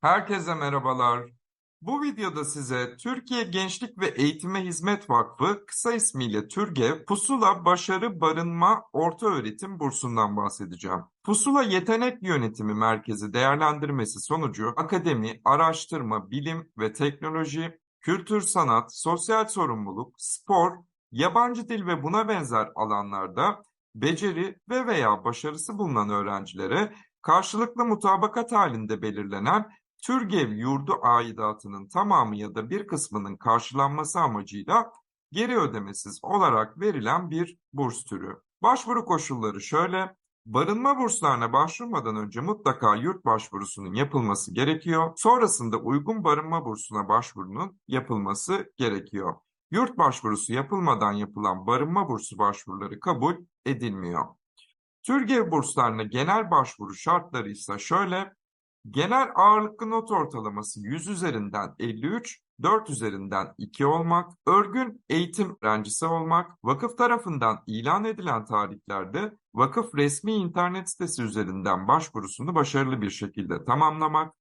Herkese merhabalar. Bu videoda size Türkiye Gençlik ve Eğitime Hizmet Vakfı, kısa ismiyle TÜRGEV, Pusula Başarı Barınma Ortaöğretim Bursu'ndan bahsedeceğim. Pusula Yetenek Yönetimi Merkezi değerlendirmesi sonucu akademi, araştırma, bilim ve teknoloji, kültür sanat, sosyal sorumluluk, spor, yabancı dil ve buna benzer alanlarda beceri ve veya başarısı bulunan öğrencilere karşılıklı mutabakat halinde belirlenen Türgev yurdu aidatının tamamı ya da bir kısmının karşılanması amacıyla geri ödemesiz olarak verilen bir burs türü. Başvuru koşulları şöyle. Barınma burslarına başvurmadan önce mutlaka yurt başvurusunun yapılması gerekiyor. Sonrasında uygun barınma bursuna başvurunun yapılması gerekiyor. Yurt başvurusu yapılmadan yapılan barınma bursu başvuruları kabul edilmiyor. Türgev burslarına genel başvuru şartları ise şöyle. Genel ağırlıklı not ortalaması 100 üzerinden 53, 4 üzerinden 2 olmak, örgün eğitim öğrencisi olmak, vakıf tarafından ilan edilen tarihlerde vakıf resmi internet sitesi üzerinden başvurusunu başarılı bir şekilde tamamlamak,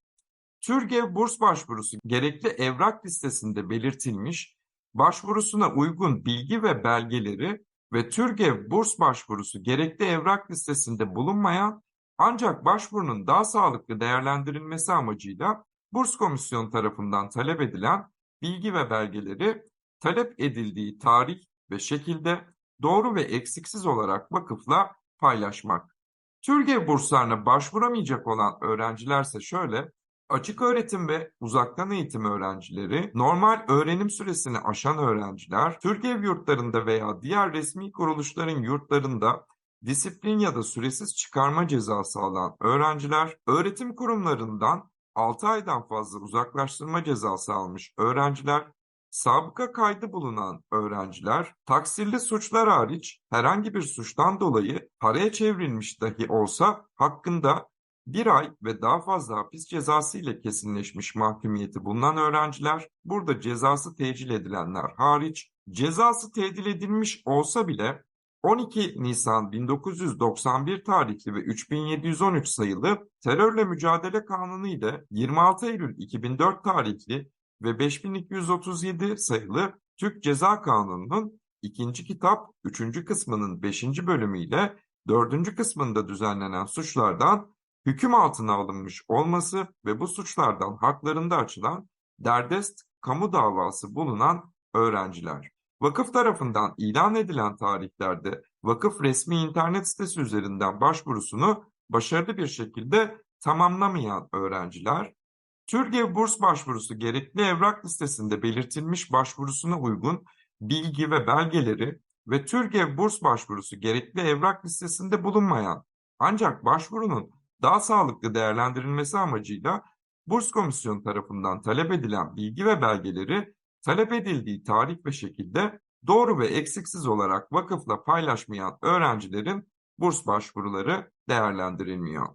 Türgev burs başvurusu gerekli evrak listesinde belirtilmiş, başvurusuna uygun bilgi ve belgeleri ve Türgev burs başvurusu gerekli evrak listesinde bulunmayan ancak başvurunun daha sağlıklı değerlendirilmesi amacıyla burs komisyonu tarafından talep edilen bilgi ve belgeleri talep edildiği tarih ve şekilde doğru ve eksiksiz olarak vakıfla paylaşmak. Türgev burslarına başvuramayacak olan öğrencilerse şöyle, açık öğretim ve uzaktan eğitim öğrencileri, normal öğrenim süresini aşan öğrenciler, Türgev yurtlarında veya diğer resmi kuruluşların yurtlarında disiplin ya da süresiz çıkarma cezası alan öğrenciler, öğretim kurumlarından 6 aydan fazla uzaklaştırma cezası almış öğrenciler, sabıka kaydı bulunan öğrenciler, taksirli suçlar hariç herhangi bir suçtan dolayı paraya çevrilmiş dahi olsa hakkında bir ay ve daha fazla hapis cezası ile kesinleşmiş mahkumiyeti bulunan öğrenciler, burada cezası tecil edilenler hariç, cezası tedil edilmiş olsa bile 12 Nisan 1991 tarihli ve 3713 sayılı Terörle Mücadele Kanunu ile 26 Eylül 2004 tarihli ve 5237 sayılı Türk Ceza Kanunu'nun ikinci kitap 3. kısmının 5. bölümüyle 4. kısmında düzenlenen suçlardan hüküm altına alınmış olması ve bu suçlardan haklarında açılan derdest kamu davası bulunan öğrenciler. Vakıf tarafından ilan edilen tarihlerde vakıf resmi internet sitesi üzerinden başvurusunu başarılı bir şekilde tamamlamayan öğrenciler, Türkiye burs başvurusu gerekli evrak listesinde belirtilmiş başvurusuna uygun bilgi ve belgeleri ve Türkiye burs başvurusu gerekli evrak listesinde bulunmayan ancak başvurunun daha sağlıklı değerlendirilmesi amacıyla burs komisyonu tarafından talep edilen bilgi ve belgeleri talep edildiği tarih ve şekilde doğru ve eksiksiz olarak vakıfla paylaşmayan öğrencilerin burs başvuruları değerlendirilmiyor.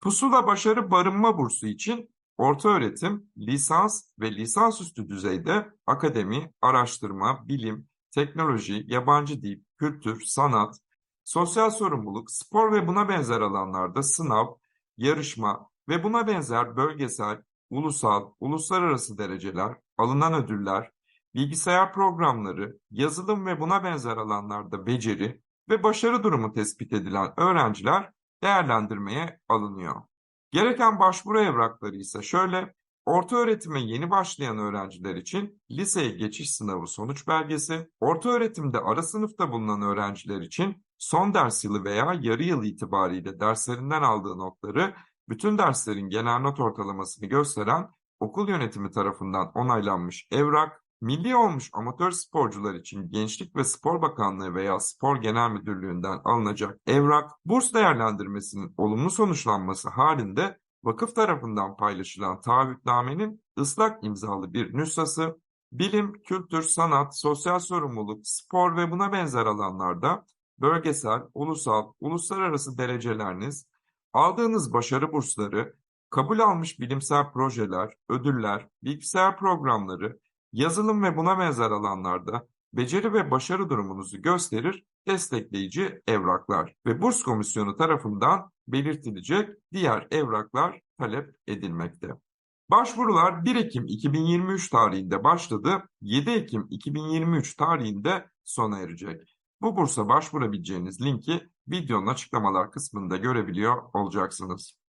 Pusula Başarı Barınma Bursu için orta öğretim, lisans ve lisansüstü düzeyde akademi, araştırma, bilim, teknoloji, yabancı dil, kültür, sanat, sosyal sorumluluk, spor ve buna benzer alanlarda sınav, yarışma ve buna benzer bölgesel, ulusal, uluslararası dereceler, alınan ödüller, bilgisayar programları, yazılım ve buna benzer alanlarda beceri ve başarı durumu tespit edilen öğrenciler değerlendirmeye alınıyor. Gereken başvuru evrakları ise şöyle, orta öğretime yeni başlayan öğrenciler için liseye geçiş sınavı sonuç belgesi, orta öğretimde ara sınıfta bulunan öğrenciler için son ders yılı veya yarı yıl itibariyle derslerinden aldığı notları bütün derslerin genel not ortalamasını gösteren okul yönetimi tarafından onaylanmış evrak, milli olmuş amatör sporcular için Gençlik ve Spor Bakanlığı veya Spor Genel Müdürlüğü'nden alınacak evrak, burs değerlendirmesinin olumlu sonuçlanması halinde vakıf tarafından paylaşılan taahhütnamenin ıslak imzalı bir nüshası, bilim, kültür, sanat, sosyal sorumluluk, spor ve buna benzer alanlarda bölgesel, ulusal, uluslararası dereceleriniz, aldığınız başarı bursları, kabul almış bilimsel projeler, ödüller, bilgisayar programları, yazılım ve buna benzer alanlarda beceri ve başarı durumunuzu gösterir destekleyici evraklar ve burs komisyonu tarafından belirtilecek diğer evraklar talep edilmekte. Başvurular 1 Ekim 2023 tarihinde başladı, 7 Ekim 2023 tarihinde sona erecek. Bu bursa başvurabileceğiniz linki videonun açıklamalar kısmında görebiliyor olacaksınız.